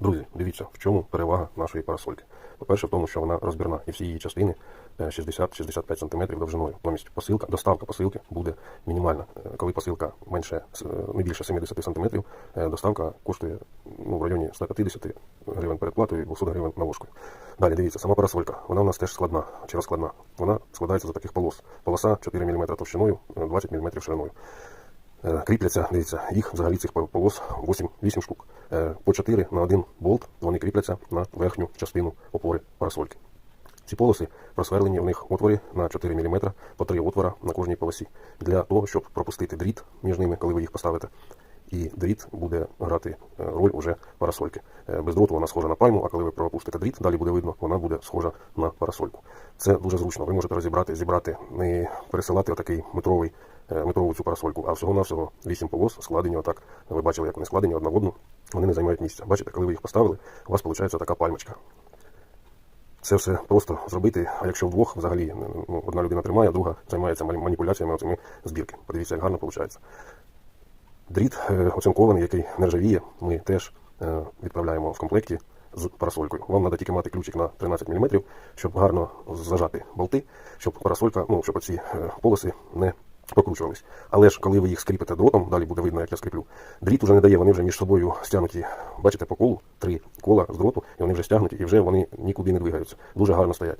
Друзі, дивіться, в чому перевага нашої парасольки. По-перше, в тому, що вона розбірна, і всі її частини е, 60-65 см довжиною. Натомість посилка, доставка посилки буде мінімальна. Е, Коли посилка менше, е, не більше 70 см, е, доставка коштує ну, в районі 150 гривень передплатою і 200 гривень навозкою. Далі дивіться, сама парасолька, вона у нас теж складна чи розкладна. Вона складається з таких полос. Полоса 4 мм товщиною, е, 20 мм шириною. Е, кріпляться, дивіться, їх взагалі цих полос 8, 8 штук. Е, По 4 на один болт вони кріпляться на верхню частину опори парасольки. Ці полоси просверлені в них отвори на 4 мм, по 3 отвора на кожній полосі, для того, щоб пропустити дріт між ними, коли ви їх поставите. І дріт буде грати е, роль уже парасольки. Без дроту вона схожа на пальму, а коли ви пропустите дріт, далі буде видно, вона буде схожа на парасольку. Це дуже зручно. Ви можете розібрати, зібрати, не пересилати отакий метровий, метрову цю парасольку, а всього-навсього 8 полос складені отак. Ви бачили, як вони складені одна в одну. Вони не займають місця. Бачите, коли ви їх поставили, у вас виходить така пальмочка. Це все просто зробити, а якщо вдвох взагалі ну, одна людина тримає, а друга займається маніпуляціями оцими збірки. Подивіться, як гарно виходить. Дріт е, оцинкований, який не ржавіє, ми теж е, відправляємо в комплекті з парасолькою. Вам треба тільки мати ключик на 13 мм, щоб гарно зажати болти, щоб парасолька, ну, щоб оці е, полоси не прокручувались. Але ж коли ви їх скріпите дротом, далі буде видно, як я скріплю. Дріт уже не дає, вони вже між собою стягнуті. Бачите, по колу три кола з дроту, і вони вже стягнуті, і вже вони нікуди не двигаються. Дуже гарно стоять.